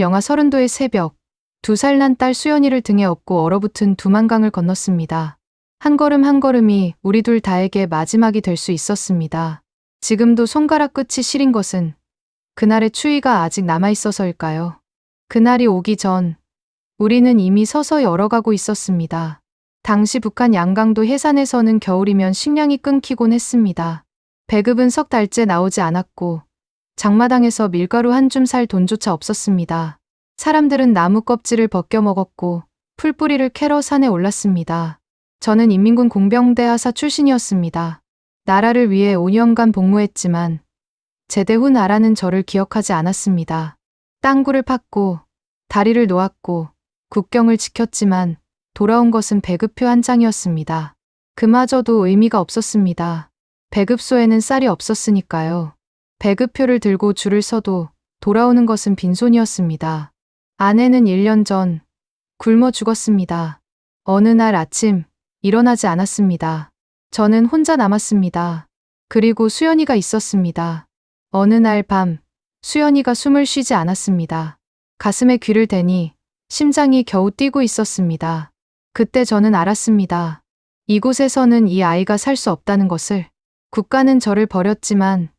영하 서른도의 새벽, 두 살 난 딸 수연이를 등에 업고 얼어붙은 두만강을 건넜습니다. 한 걸음 한 걸음이 우리 둘 다에게 마지막이 될 수 있었습니다. 지금도 손가락 끝이 시린 것은 그날의 추위가 아직 남아 있어서일까요? 그날이 오기 전 우리는 이미 서서히 얼어가고 있었습니다. 당시 북한 양강도 해산에서는 겨울이면 식량이 끊기곤 했습니다. 배급은 석 달째 나오지 않았고 장마당에서 밀가루 한 줌 살 돈조차 없었습니다. 사람들은 나무 껍질을 벗겨 먹었고 풀뿌리를 캐러 산에 올랐습니다. 저는 인민군 공병대 하사 출신이었습니다. 나라를 위해 5년간 복무했지만 제대 후 나라는 저를 기억하지 않았습니다. 땅굴을 팠고 다리를 놓았고 국경을 지켰지만 돌아온 것은 배급표 한 장이었습니다. 그마저도 의미가 없었습니다. 배급소에는 쌀이 없었으니까요. 배급표를 들고 줄을 서도 돌아오는 것은 빈손이었습니다. 아내는 1년 전 굶어 죽었습니다. 어느 날 아침 일어나지 않았습니다. 저는 혼자 남았습니다. 그리고 수연이가 있었습니다. 어느 날 밤 수연이가 숨을 쉬지 않았습니다. 가슴에 귀를 대니 심장이 겨우 뛰고 있었습니다. 그때 저는 알았습니다. 이곳에서는 이 아이가 살 수 없다는 것을. 국가는 저를 버렸지만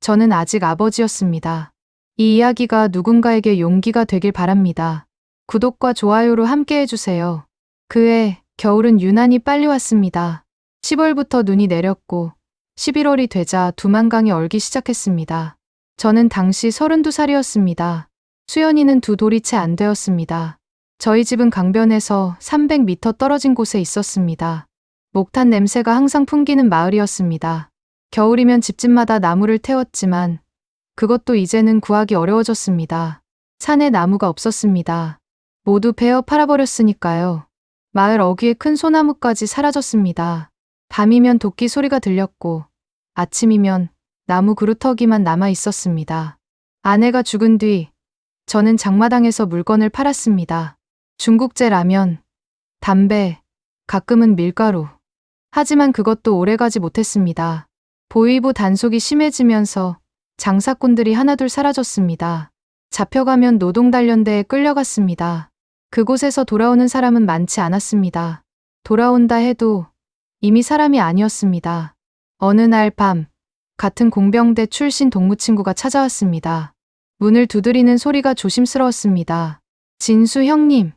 저는 아직 아버지였습니다. 이 이야기가 누군가에게 용기가 되길 바랍니다. 구독과 좋아요로 함께 해주세요. 그해 겨울은 유난히 빨리 왔습니다. 10월부터 눈이 내렸고 11월이 되자 두만강이 얼기 시작했습니다. 저는 당시 32살이었습니다. 수연이는 두 돌이 채 안 되었습니다. 저희 집은 강변에서 300m 떨어진 곳에 있었습니다. 목탄 냄새가 항상 풍기는 마을이었습니다. 겨울이면 집집마다 나무를 태웠지만 그것도 이제는 구하기 어려워졌습니다. 산에 나무가 없었습니다. 모두 베어 팔아버렸으니까요. 마을 어귀의 큰 소나무까지 사라졌습니다. 밤이면 도끼 소리가 들렸고 아침이면 나무 그루터기만 남아 있었습니다. 아내가 죽은 뒤 저는 장마당에서 물건을 팔았습니다. 중국제 라면, 담배, 가끔은 밀가루. 하지만 그것도 오래가지 못했습니다. 보이부 단속이 심해지면서 장사꾼들이 하나둘 사라졌습니다. 잡혀가면 노동단련대에 끌려갔습니다. 그곳에서 돌아오는 사람은 많지 않았습니다. 돌아온다 해도 이미 사람이 아니었습니다. 어느 날 밤, 같은 공병대 출신 동무 친구가 찾아왔습니다. 문을 두드리는 소리가 조심스러웠습니다. 진수 형님.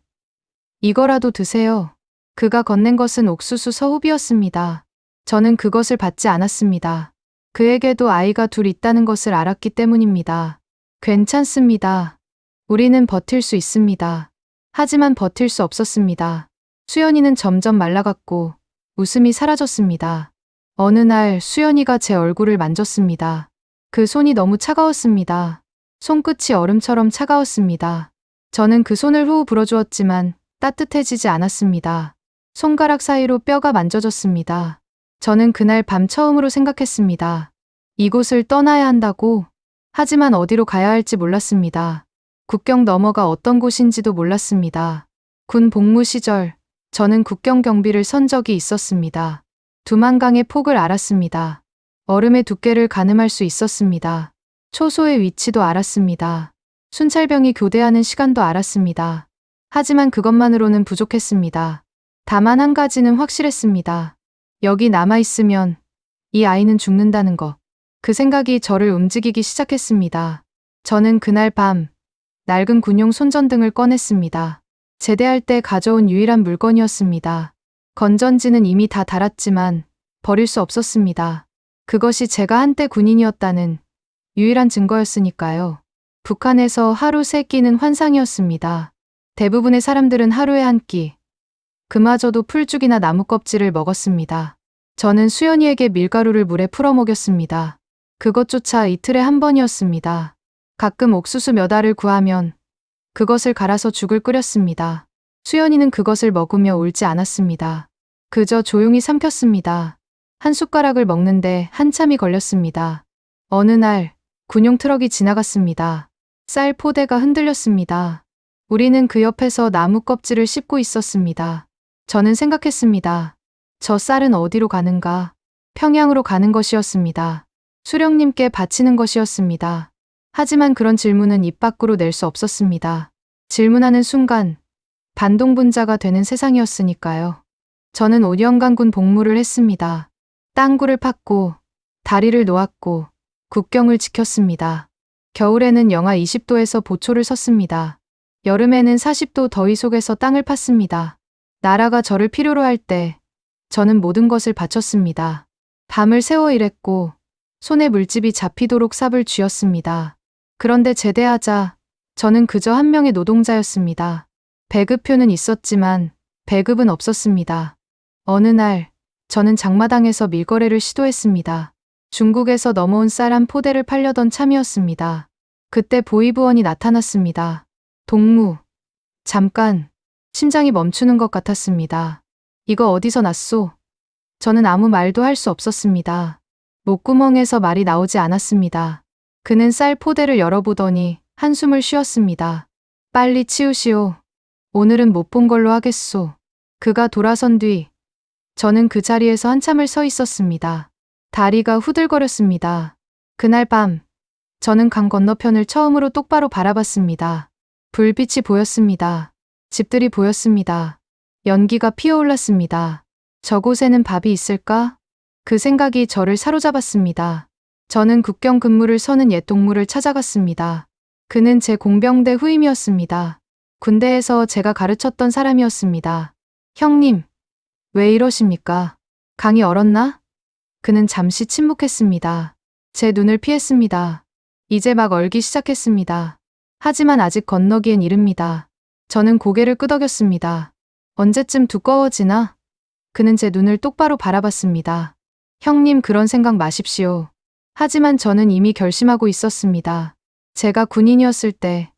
이거라도 드세요. 그가 건넨 것은 옥수수 서후비였습니다. 저는 그것을 받지 않았습니다. 그에게도 아이가 둘 있다는 것을 알았기 때문입니다. 괜찮습니다. 우리는 버틸 수 있습니다. 하지만 버틸 수 없었습니다. 수연이는 점점 말라갔고 웃음이 사라졌습니다. 어느 날 수연이가 제 얼굴을 만졌습니다. 그 손이 너무 차가웠습니다. 손끝이 얼음처럼 차가웠습니다. 저는 그 손을 후 불어주었지만 따뜻해지지 않았습니다. 손가락 사이로 뼈가 만져졌습니다. 저는 그날 밤 처음으로 생각했습니다. 이곳을 떠나야 한다고. 하지만 어디로 가야 할지 몰랐습니다. 국경 너머가 어떤 곳인지도 몰랐습니다. 군 복무 시절 저는 국경 경비를 선 적이 있었습니다. 두만강의 폭을 알았습니다. 얼음의 두께를 가늠할 수 있었습니다. 초소의 위치도 알았습니다. 순찰병이 교대하는 시간도 알았습니다. 하지만 그것만으로는 부족했습니다. 다만 한 가지는 확실했습니다. 여기 남아있으면 이 아이는 죽는다는 것. 그 생각이 저를 움직이기 시작했습니다. 저는 그날 밤 낡은 군용 손전등을 꺼냈습니다. 제대할 때 가져온 유일한 물건이었습니다. 건전지는 이미 다 달았지만 버릴 수 없었습니다. 그것이 제가 한때 군인이었다는 유일한 증거였으니까요. 북한에서 하루 세 끼는 환상이었습니다. 대부분의 사람들은 하루에 한 끼, 그마저도 풀죽이나 나무 껍질을 먹었습니다. 저는 수연이에게 밀가루를 물에 풀어 먹였습니다. 그것조차 이틀에 한 번이었습니다. 가끔 옥수수 몇 알을 구하면 그것을 갈아서 죽을 끓였습니다. 수연이는 그것을 먹으며 울지 않았습니다. 그저 조용히 삼켰습니다. 한 숟가락을 먹는데 한참이 걸렸습니다. 어느 날 군용 트럭이 지나갔습니다. 쌀 포대가 흔들렸습니다. 우리는 그 옆에서 나무 껍질을 씹고 있었습니다. 저는 생각했습니다. 저 쌀은 어디로 가는가? 평양으로 가는 것이었습니다. 수령님께 바치는 것이었습니다. 하지만 그런 질문은 입 밖으로 낼 수 없었습니다. 질문하는 순간 반동분자가 되는 세상이었으니까요. 저는 5년간 군 복무를 했습니다. 땅굴을 팠고 다리를 놓았고 국경을 지켰습니다. 겨울에는 영하 20도에서 보초를 섰습니다. 여름에는 40도 더위 속에서 땅을 팠습니다. 나라가 저를 필요로 할 때 저는 모든 것을 바쳤습니다. 밤을 새워 일했고 손에 물집이 잡히도록 삽을 쥐었습니다. 그런데 제대하자 저는 그저 한 명의 노동자였습니다. 배급표는 있었지만 배급은 없었습니다. 어느 날 저는 장마당에서 밀거래를 시도했습니다. 중국에서 넘어온 쌀 한 포대를 팔려던 참이었습니다. 그때 보이부원이 나타났습니다. 동무. 잠깐. 심장이 멈추는 것 같았습니다. 이거 어디서 났소? 저는 아무 말도 할 수 없었습니다. 목구멍에서 말이 나오지 않았습니다. 그는 쌀 포대를 열어보더니 한숨을 쉬었습니다. 빨리 치우시오. 오늘은 못 본 걸로 하겠소. 그가 돌아선 뒤 저는 그 자리에서 한참을 서 있었습니다. 다리가 후들거렸습니다. 그날 밤 저는 강 건너편을 처음으로 똑바로 바라봤습니다. 불빛이 보였습니다. 집들이 보였습니다. 연기가 피어올랐습니다. 저곳에는 밥이 있을까? 그 생각이 저를 사로잡았습니다. 저는 국경 근무를 서는 옛 동무를 찾아갔습니다. 그는 제 공병대 후임이었습니다. 군대에서 제가 가르쳤던 사람이었습니다. 형님, 왜 이러십니까? 강이 얼었나? 그는 잠시 침묵했습니다. 제 눈을 피했습니다. 이제 막 얼기 시작했습니다. 하지만 아직 건너기엔 이릅니다. 저는 고개를 끄덕였습니다. 언제쯤 두꺼워지나? 그는 제 눈을 똑바로 바라봤습니다. 형님 그런 생각 마십시오. 하지만 저는 이미 결심하고 있었습니다. 제가 군인이었을 때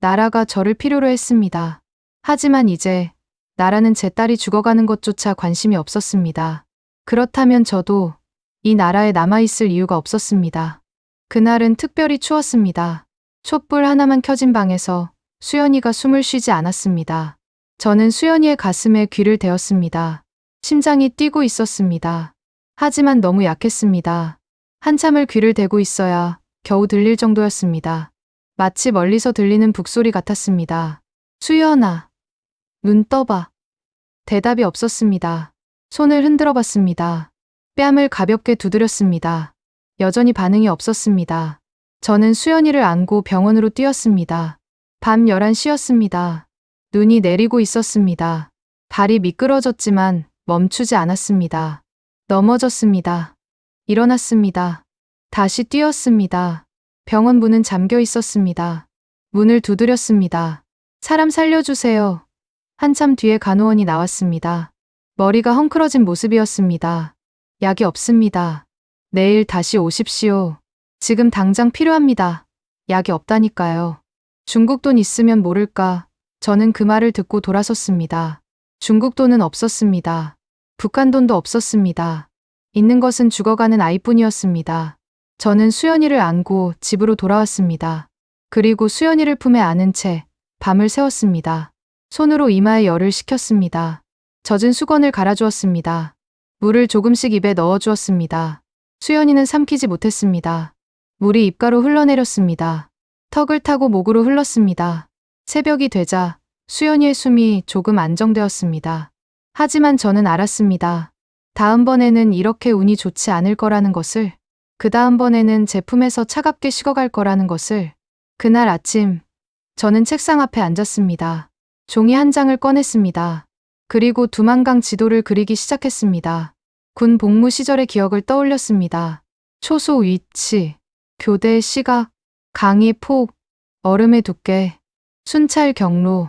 나라가 저를 필요로 했습니다. 하지만 이제 나라는 제 딸이 죽어가는 것조차 관심이 없었습니다. 그렇다면 저도 이 나라에 남아있을 이유가 없었습니다. 그날은 특별히 추웠습니다. 촛불 하나만 켜진 방에서 수연이가 숨을 쉬지 않았습니다. 저는 수연이의 가슴에 귀를 대었습니다. 심장이 뛰고 있었습니다. 하지만 너무 약했습니다. 한참을 귀를 대고 있어야 겨우 들릴 정도였습니다. 마치 멀리서 들리는 북소리 같았습니다. 수연아. 눈 떠봐. 대답이 없었습니다. 손을 흔들어 봤습니다. 뺨을 가볍게 두드렸습니다. 여전히 반응이 없었습니다. 저는 수연이를 안고 병원으로 뛰었습니다. 밤 11시였습니다. 눈이 내리고 있었습니다. 발이 미끄러졌지만 멈추지 않았습니다. 넘어졌습니다. 일어났습니다. 다시 뛰었습니다. 병원 문은 잠겨 있었습니다. 문을 두드렸습니다. 사람 살려주세요. 한참 뒤에 간호원이 나왔습니다. 머리가 헝클어진 모습이었습니다. 약이 없습니다. 내일 다시 오십시오. 지금 당장 필요합니다. 약이 없다니까요. 중국 돈 있으면 모를까. 저는 그 말을 듣고 돌아섰습니다. 중국 돈은 없었습니다. 북한 돈도 없었습니다. 있는 것은 죽어가는 아이뿐이었습니다. 저는 수연이를 안고 집으로 돌아왔습니다. 그리고 수연이를 품에 안은 채 밤을 새웠습니다. 손으로 이마에 열을 식혔습니다. 젖은 수건을 갈아주었습니다. 물을 조금씩 입에 넣어주었습니다. 수연이는 삼키지 못했습니다. 물이 입가로 흘러내렸습니다. 턱을 타고 목으로 흘렀습니다. 새벽이 되자 수연이의 숨이 조금 안정되었습니다. 하지만 저는 알았습니다. 다음번에는 이렇게 운이 좋지 않을 거라는 것을, 그 다음번에는 제품에서 차갑게 식어갈 거라는 것을, 그날 아침, 저는 책상 앞에 앉았습니다. 종이 한 장을 꺼냈습니다. 그리고 두만강 지도를 그리기 시작했습니다. 군 복무 시절의 기억을 떠올렸습니다. 초소 위치, 교대의 시각, 강의 폭, 얼음의 두께, 순찰 경로,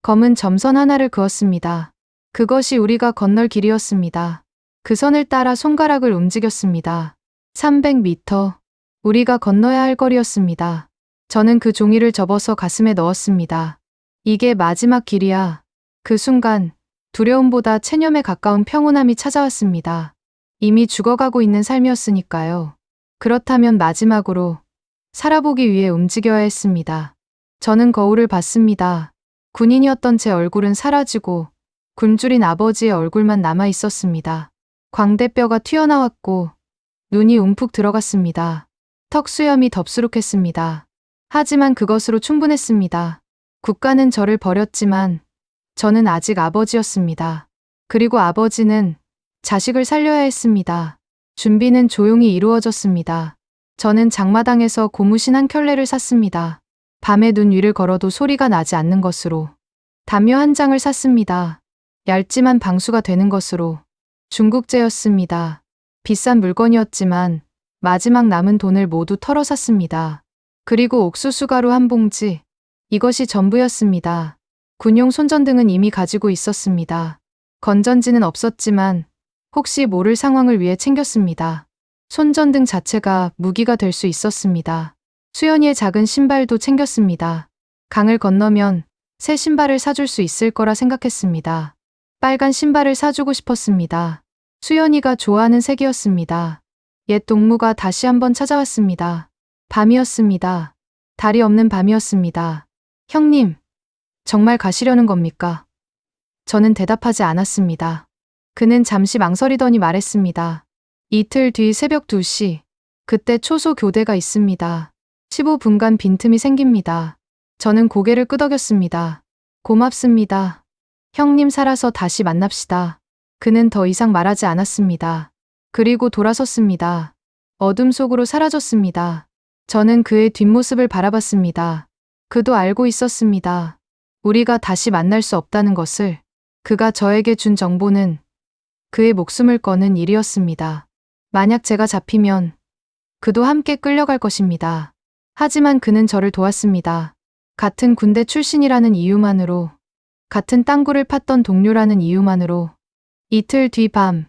검은 점선 하나를 그었습니다. 그것이 우리가 건널 길이었습니다. 그 선을 따라 손가락을 움직였습니다. 300m. 우리가 건너야 할 거리였습니다. 저는 그 종이를 접어서 가슴에 넣었습니다. 이게 마지막 길이야. 그 순간 두려움보다 체념에 가까운 평온함이 찾아왔습니다. 이미 죽어가고 있는 삶이었으니까요. 그렇다면 마지막으로 살아보기 위해 움직여야 했습니다. 저는 거울을 봤습니다. 군인이었던 제 얼굴은 사라지고 굶주린 아버지의 얼굴만 남아 있었습니다. 광대뼈가 튀어나왔고 눈이 움푹 들어갔습니다. 턱수염이 덥수룩했습니다. 하지만 그것으로 충분했습니다. 국가는 저를 버렸지만 저는 아직 아버지였습니다. 그리고 아버지는 자식을 살려야 했습니다. 준비는 조용히 이루어졌습니다. 저는 장마당에서 고무신 한 켤레를 샀습니다. 밤에 눈 위를 걸어도 소리가 나지 않는 것으로. 담요 한 장을 샀습니다. 얇지만 방수가 되는 것으로. 중국제였습니다. 비싼 물건이었지만 마지막 남은 돈을 모두 털어 샀습니다. 그리고 옥수수 가루 한 봉지. 이것이 전부였습니다. 군용 손전등은 이미 가지고 있었습니다. 건전지는 없었지만 혹시 모를 상황을 위해 챙겼습니다. 손전등 자체가 무기가 될 수 있었습니다. 수연이의 작은 신발도 챙겼습니다. 강을 건너면 새 신발을 사줄 수 있을 거라 생각했습니다. 빨간 신발을 사주고 싶었습니다. 수연이가 좋아하는 색이었습니다. 옛 동무가 다시 한번 찾아왔습니다. 밤이었습니다. 달이 없는 밤이었습니다. 형님, 정말 가시려는 겁니까? 저는 대답하지 않았습니다. 그는 잠시 망설이더니 말했습니다. 이틀 뒤 새벽 2시. 그때 초소 교대가 있습니다. 15분간 빈틈이 생깁니다. 저는 고개를 끄덕였습니다. 고맙습니다. 형님 살아서 다시 만납시다. 그는 더 이상 말하지 않았습니다. 그리고 돌아섰습니다. 어둠 속으로 사라졌습니다. 저는 그의 뒷모습을 바라봤습니다. 그도 알고 있었습니다. 우리가 다시 만날 수 없다는 것을 그가 저에게 준 정보는 그의 목숨을 거는 일이었습니다. 만약 제가 잡히면 그도 함께 끌려갈 것입니다. 하지만 그는 저를 도왔습니다. 같은 군대 출신이라는 이유만으로, 같은 땅굴을 팠던 동료라는 이유만으로, 이틀 뒤 밤,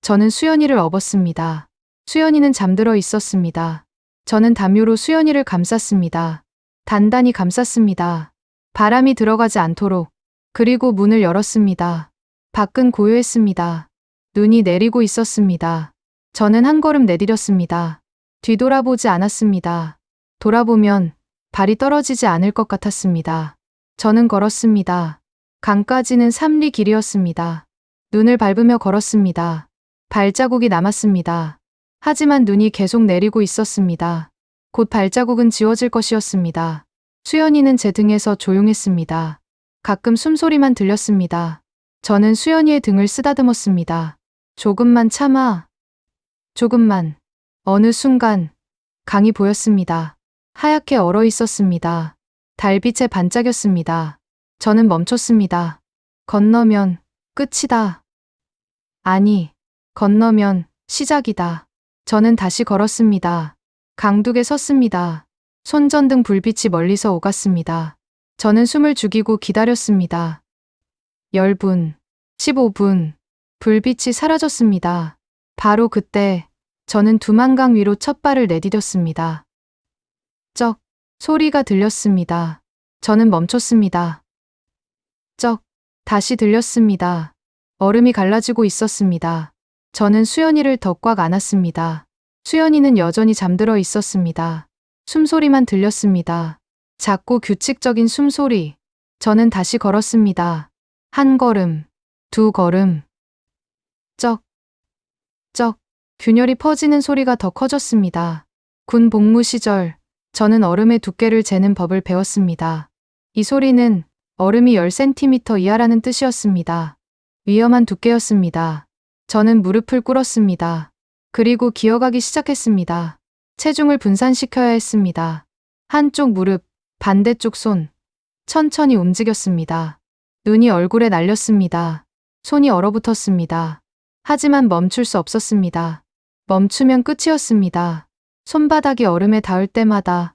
저는 수연이를 업었습니다. 수연이는 잠들어 있었습니다. 저는 담요로 수연이를 감쌌습니다. 단단히 감쌌습니다. 바람이 들어가지 않도록, 그리고 문을 열었습니다. 밖은 고요했습니다. 눈이 내리고 있었습니다. 저는 한 걸음 내디뎠습니다. 뒤돌아보지 않았습니다. 돌아보면 발이 떨어지지 않을 것 같았습니다. 저는 걸었습니다. 강까지는 3리 길이었습니다. 눈을 밟으며 걸었습니다. 발자국이 남았습니다. 하지만 눈이 계속 내리고 있었습니다. 곧 발자국은 지워질 것이었습니다. 수연이는 제 등에서 조용했습니다. 가끔 숨소리만 들렸습니다. 저는 수연이의 등을 쓰다듬었습니다. 조금만 참아. 조금만. 어느 순간 강이 보였습니다. 하얗게 얼어 있었습니다. 달빛에 반짝였습니다. 저는 멈췄습니다. 건너면 끝이다. 아니, 건너면 시작이다. 저는 다시 걸었습니다. 강둑에 섰습니다. 손전등 불빛이 멀리서 오갔습니다. 저는 숨을 죽이고 기다렸습니다. 10분, 15분, 불빛이 사라졌습니다. 바로 그때 저는 두만강 위로 첫 발을 내디뎠습니다. 쩍 소리가 들렸습니다. 저는 멈췄습니다. 쩍 다시 들렸습니다. 얼음이 갈라지고 있었습니다. 저는 수연이를 더꽉 안았습니다. 수연이는 여전히 잠들어 있었습니다. 숨소리만 들렸습니다. 작고 규칙적인 숨소리. 저는 다시 걸었습니다. 한 걸음, 두 걸음. 쩍, 쩍, 균열이 퍼지는 소리가 더 커졌습니다. 군 복무 시절, 저는 얼음의 두께를 재는 법을 배웠습니다. 이 소리는 얼음이 10cm 이하라는 뜻이었습니다. 위험한 두께였습니다. 저는 무릎을 꿇었습니다. 그리고 기어가기 시작했습니다. 체중을 분산시켜야 했습니다. 한쪽 무릎, 반대쪽 손. 천천히 움직였습니다. 눈이 얼굴에 날렸습니다. 손이 얼어붙었습니다. 하지만 멈출 수 없었습니다. 멈추면 끝이었습니다. 손바닥이 얼음에 닿을 때마다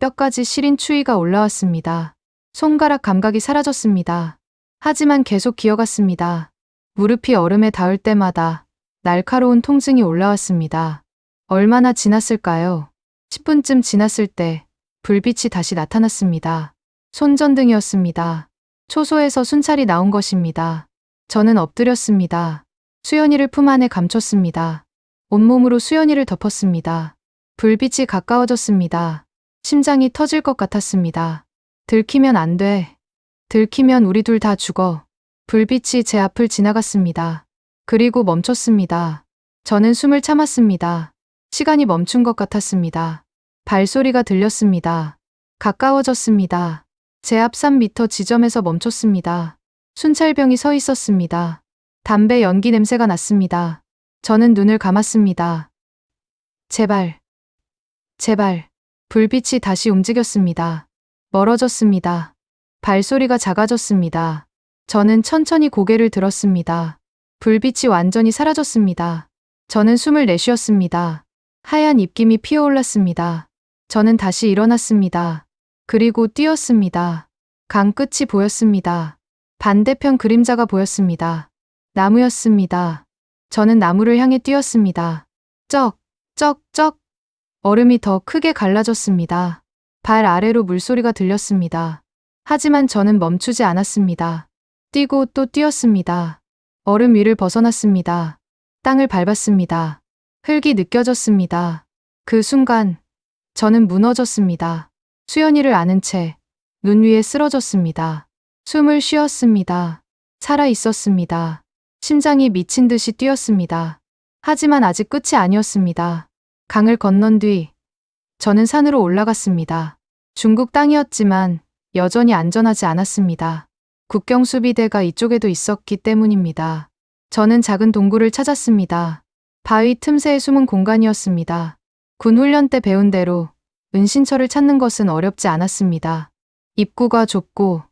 뼈까지 시린 추위가 올라왔습니다. 손가락 감각이 사라졌습니다. 하지만 계속 기어갔습니다. 무릎이 얼음에 닿을 때마다 날카로운 통증이 올라왔습니다. 얼마나 지났을까요? 10분쯤 지났을 때 불빛이 다시 나타났습니다. 손전등이었습니다. 초소에서 순찰이 나온 것입니다. 저는 엎드렸습니다. 수연이를 품 안에 감췄습니다. 온몸으로 수연이를 덮었습니다. 불빛이 가까워졌습니다. 심장이 터질 것 같았습니다. 들키면 안 돼. 들키면 우리 둘 다 죽어. 불빛이 제 앞을 지나갔습니다. 그리고 멈췄습니다. 저는 숨을 참았습니다. 시간이 멈춘 것 같았습니다. 발소리가 들렸습니다. 가까워졌습니다. 제 앞 3미터 지점에서 멈췄습니다. 순찰병이 서 있었습니다. 담배 연기 냄새가 났습니다. 저는 눈을 감았습니다. 제발, 제발. 불빛이 다시 움직였습니다. 멀어졌습니다. 발소리가 작아졌습니다. 저는 천천히 고개를 들었습니다. 불빛이 완전히 사라졌습니다. 저는 숨을 내쉬었습니다. 하얀 입김이 피어올랐습니다. 저는 다시 일어났습니다. 그리고 뛰었습니다. 강 끝이 보였습니다. 반대편 그림자가 보였습니다. 나무였습니다. 저는 나무를 향해 뛰었습니다. 쩍, 쩍, 쩍. 얼음이 더 크게 갈라졌습니다. 발 아래로 물소리가 들렸습니다. 하지만 저는 멈추지 않았습니다. 뛰고 또 뛰었습니다. 얼음 위를 벗어났습니다. 땅을 밟았습니다. 흙이 느껴졌습니다. 그 순간 저는 무너졌습니다. 수연이를 아는 채 눈 위에 쓰러졌습니다. 숨을 쉬었습니다. 살아 있었습니다. 심장이 미친 듯이 뛰었습니다. 하지만 아직 끝이 아니었습니다. 강을 건넌 뒤 저는 산으로 올라갔습니다. 중국 땅이었지만 여전히 안전하지 않았습니다. 국경 수비대가 이쪽에도 있었기 때문입니다. 저는 작은 동굴을 찾았습니다. 바위 틈새에 숨은 공간이었습니다. 군 훈련 때 배운 대로 은신처를 찾는 것은 어렵지 않았습니다. 입구가 좁고,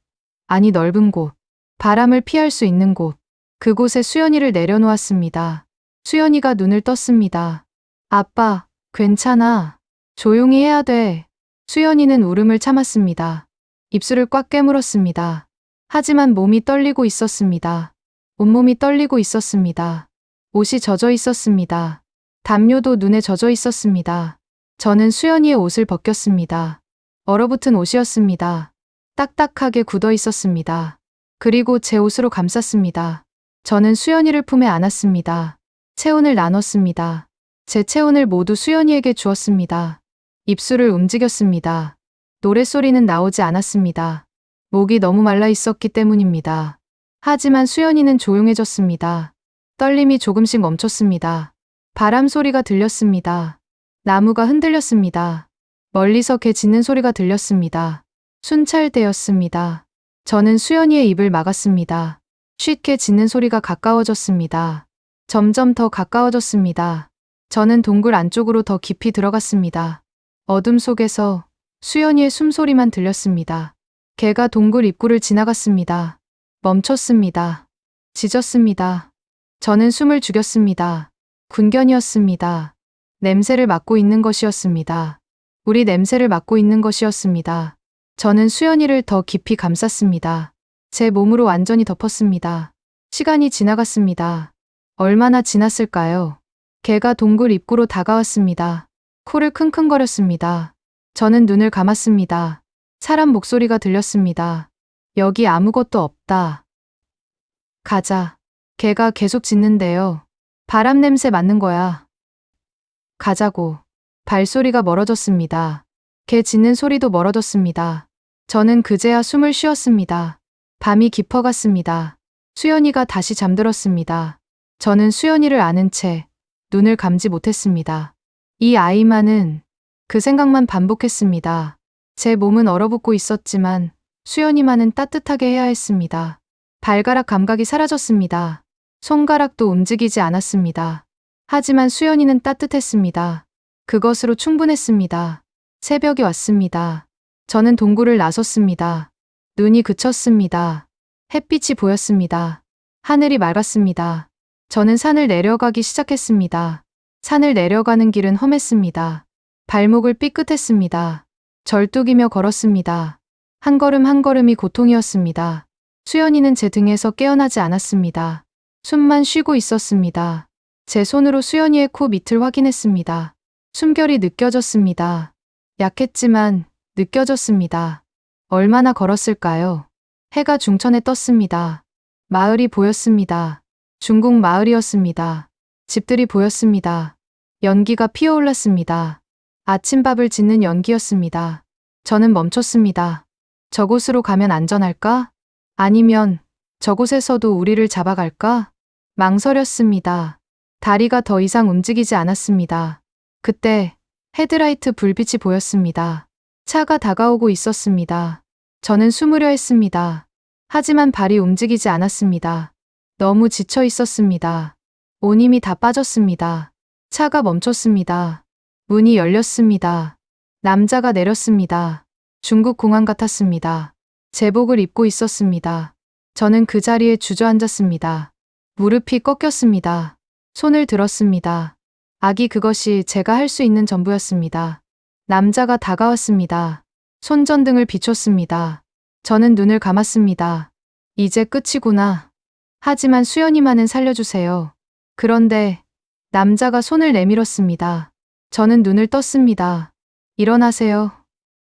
아니 넓은 곳, 바람을 피할 수 있는 곳, 그곳에 수연이를 내려놓았습니다. 수연이가 눈을 떴습니다. 아빠, 괜찮아. 조용히 해야 돼. 수연이는 울음을 참았습니다. 입술을 꽉 깨물었습니다. 하지만 몸이 떨리고 있었습니다. 온몸이 떨리고 있었습니다. 옷이 젖어 있었습니다. 담요도 눈에 젖어 있었습니다. 저는 수연이의 옷을 벗겼습니다. 얼어붙은 옷이었습니다. 딱딱하게 굳어 있었습니다. 그리고 제 옷으로 감쌌습니다. 저는 수연이를 품에 안았습니다. 체온을 나눴습니다. 제 체온을 모두 수연이에게 주었습니다. 입술을 움직였습니다. 노랫소리는 나오지 않았습니다. 목이 너무 말라 있었기 때문입니다. 하지만 수연이는 조용해졌습니다. 떨림이 조금씩 멈췄습니다. 바람 소리가 들렸습니다. 나무가 흔들렸습니다. 멀리서 개 짖는 소리가 들렸습니다. 순찰되었습니다. 저는 수연이의 입을 막았습니다. 쉽게 짖는 소리가 가까워졌습니다. 점점 더 가까워졌습니다. 저는 동굴 안쪽으로 더 깊이 들어갔습니다. 어둠 속에서 수연이의 숨소리만 들렸습니다. 개가 동굴 입구를 지나갔습니다. 멈췄습니다. 짖었습니다. 저는 숨을 죽였습니다. 군견이었습니다. 냄새를 맡고 있는 것이었습니다. 우리 냄새를 맡고 있는 것이었습니다. 저는 수연이를 더 깊이 감쌌습니다. 제 몸으로 완전히 덮었습니다. 시간이 지나갔습니다. 얼마나 지났을까요? 개가 동굴 입구로 다가왔습니다. 코를 킁킁거렸습니다. 저는 눈을 감았습니다. 사람 목소리가 들렸습니다. 여기 아무것도 없다. 가자. 개가 계속 짖는데요. 바람 냄새 맡는 거야. 가자고. 발소리가 멀어졌습니다. 개 짖는 소리도 멀어졌습니다. 저는 그제야 숨을 쉬었습니다. 밤이 깊어갔습니다. 수연이가 다시 잠들었습니다. 저는 수연이를 아는 채 눈을 감지 못했습니다. 이 아이만은 그 생각만 반복했습니다. 제 몸은 얼어붙고 있었지만 수연이만은 따뜻하게 해야 했습니다. 발가락 감각이 사라졌습니다. 손가락도 움직이지 않았습니다. 하지만 수연이는 따뜻했습니다. 그것으로 충분했습니다. 새벽이 왔습니다. 저는 동굴을 나섰습니다. 눈이 그쳤습니다. 햇빛이 보였습니다. 하늘이 맑았습니다. 저는 산을 내려가기 시작했습니다. 산을 내려가는 길은 험했습니다. 발목을 삐끗했습니다. 절뚝이며 걸었습니다. 한 걸음 한 걸음이 고통이었습니다. 수연이는 제 등에서 깨어나지 않았습니다. 숨만 쉬고 있었습니다. 제 손으로 수연이의 코 밑을 확인했습니다. 숨결이 느껴졌습니다. 약했지만 느껴졌습니다. 얼마나 걸었을까요? 해가 중천에 떴습니다. 마을이 보였습니다. 중국 마을이었습니다. 집들이 보였습니다. 연기가 피어올랐습니다. 아침밥을 짓는 연기였습니다. 저는 멈췄습니다. 저곳으로 가면 안전할까? 아니면 저곳에서도 우리를 잡아갈까? 망설였습니다. 다리가 더 이상 움직이지 않았습니다. 그때 헤드라이트 불빛이 보였습니다. 차가 다가오고 있었습니다. 저는 숨으려 했습니다. 하지만 발이 움직이지 않았습니다. 너무 지쳐 있었습니다. 온 힘이 다 빠졌습니다. 차가 멈췄습니다. 문이 열렸습니다. 남자가 내렸습니다. 중국 공항 같았습니다. 제복을 입고 있었습니다. 저는 그 자리에 주저앉았습니다. 무릎이 꺾였습니다. 손을 들었습니다. 아기 그것이 제가 할 수 있는 전부였습니다. 남자가 다가왔습니다. 손전등을 비췄습니다. 저는 눈을 감았습니다. 이제 끝이구나. 하지만 수연이만은 살려주세요. 그런데 남자가 손을 내밀었습니다. 저는 눈을 떴습니다. 일어나세요.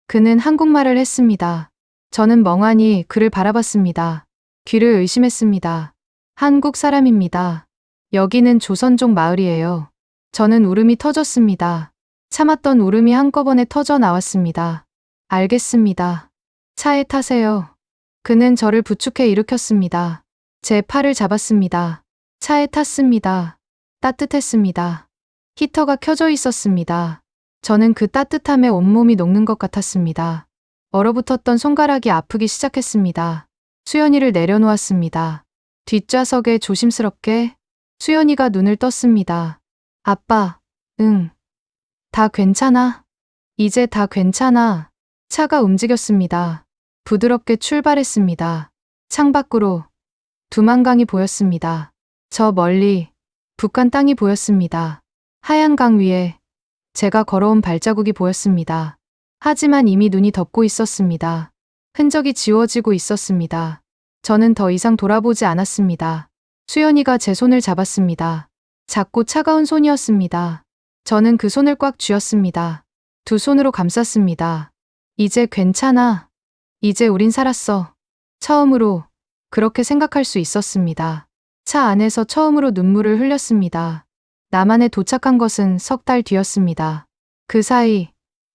그는 한국말을 했습니다. 저는 멍하니 그를 바라봤습니다. 귀를 의심했습니다. 한국 사람입니다. 여기는 조선족 마을이에요. 저는 울음이 터졌습니다. 참았던 울음이 한꺼번에 터져 나왔습니다. 알겠습니다. 차에 타세요. 그는 저를 부축해 일으켰습니다. 제 팔을 잡았습니다. 차에 탔습니다. 따뜻했습니다. 히터가 켜져 있었습니다. 저는 그 따뜻함에 온몸이 녹는 것 같았습니다. 얼어붙었던 손가락이 아프기 시작했습니다. 수연이를 내려놓았습니다. 뒷좌석에 조심스럽게 수연이가 눈을 떴습니다. 아빠, 응. 다 괜찮아? 이제 다 괜찮아. 차가 움직였습니다. 부드럽게 출발했습니다. 창밖으로 두만강이 보였습니다. 저 멀리 북한 땅이 보였습니다. 하얀 강 위에 제가 걸어온 발자국이 보였습니다. 하지만 이미 눈이 덮고 있었습니다. 흔적이 지워지고 있었습니다. 저는 더 이상 돌아보지 않았습니다. 수연이가 제 손을 잡았습니다. 작고 차가운 손이었습니다. 저는 그 손을 꽉 쥐었습니다. 두 손으로 감쌌습니다. 이제 괜찮아. 이제 우린 살았어. 처음으로 그렇게 생각할 수 있었습니다. 차 안에서 처음으로 눈물을 흘렸습니다. 남한에 도착한 것은 석 달 뒤였습니다. 그 사이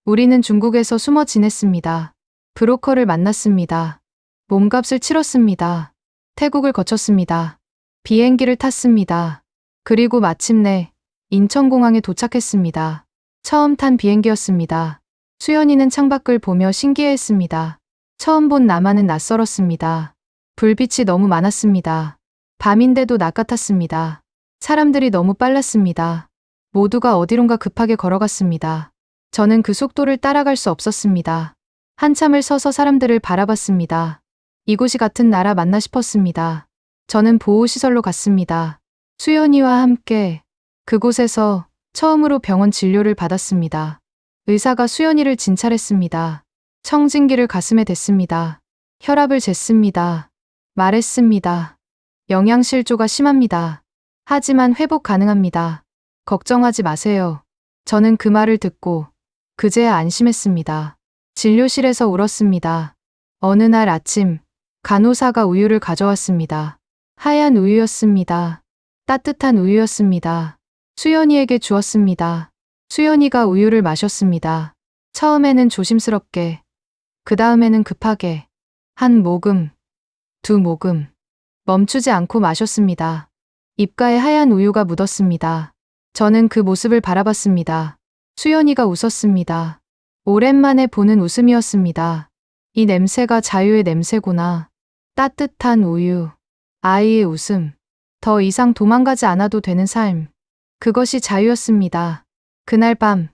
우리는 중국에서 숨어 지냈습니다. 브로커를 만났습니다. 몸값을 치렀습니다. 태국을 거쳤습니다. 비행기를 탔습니다. 그리고 마침내 인천공항에 도착했습니다. 처음 탄 비행기였습니다. 수연이는 창밖을 보며 신기해했습니다. 처음 본 남한은 낯설었습니다. 불빛이 너무 많았습니다. 밤인데도 낮 같았습니다. 사람들이 너무 빨랐습니다. 모두가 어디론가 급하게 걸어갔습니다. 저는 그 속도를 따라갈 수 없었습니다. 한참을 서서 사람들을 바라봤습니다. 이곳이 같은 나라 맞나 싶었습니다. 저는 보호시설로 갔습니다. 수연이와 함께 그곳에서 처음으로 병원 진료를 받았습니다. 의사가 수연이를 진찰했습니다. 청진기를 가슴에 댔습니다. 혈압을 쟀습니다. 말했습니다. 영양실조가 심합니다. 하지만 회복 가능합니다. 걱정하지 마세요. 저는 그 말을 듣고 그제야 안심했습니다. 진료실에서 울었습니다. 어느 날 아침 간호사가 우유를 가져왔습니다. 하얀 우유였습니다. 따뜻한 우유였습니다. 수연이에게 주었습니다. 수연이가 우유를 마셨습니다. 처음에는 조심스럽게, 그 다음에는 급하게, 한 모금, 두 모금, 멈추지 않고 마셨습니다. 입가에 하얀 우유가 묻었습니다. 저는 그 모습을 바라봤습니다. 수연이가 웃었습니다. 오랜만에 보는 웃음이었습니다. 이 냄새가 자유의 냄새구나. 따뜻한 우유. 아이의 웃음. 더 이상 도망가지 않아도 되는 삶. 그것이 자유였습니다. 그날 밤,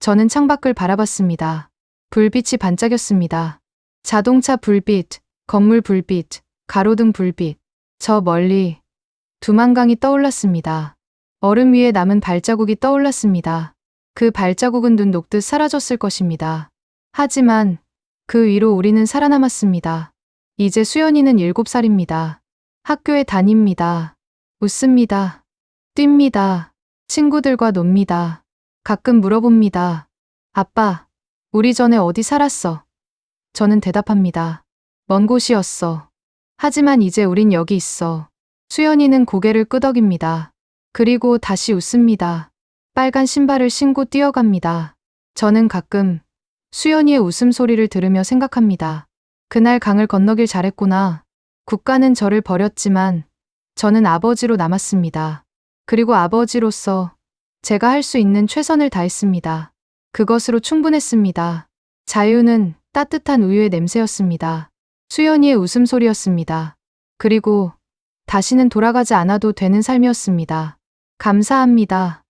저는 창밖을 바라봤습니다. 불빛이 반짝였습니다. 자동차 불빛, 건물 불빛, 가로등 불빛. 저 멀리 두만강이 떠올랐습니다. 얼음 위에 남은 발자국이 떠올랐습니다. 그 발자국은 눈 녹듯 사라졌을 것입니다. 하지만 그 위로 우리는 살아남았습니다. 이제 수연이는 7살입니다. 학교에 다닙니다. 웃습니다. 뜁니다. 친구들과 놉니다. 가끔 물어봅니다. 아빠, 우리 전에 어디 살았어? 저는 대답합니다. 먼 곳이었어. 하지만 이제 우린 여기 있어. 수연이는 고개를 끄덕입니다. 그리고 다시 웃습니다. 빨간 신발을 신고 뛰어갑니다. 저는 가끔 수연이의 웃음소리를 들으며 생각합니다. 그날 강을 건너길 잘했구나. 국가는 저를 버렸지만 저는 아버지로 남았습니다. 그리고 아버지로서 제가 할 수 있는 최선을 다했습니다. 그것으로 충분했습니다. 자유는 따뜻한 우유의 냄새였습니다. 수연이의 웃음소리였습니다. 그리고 다시는 돌아가지 않아도 되는 삶이었습니다. 감사합니다.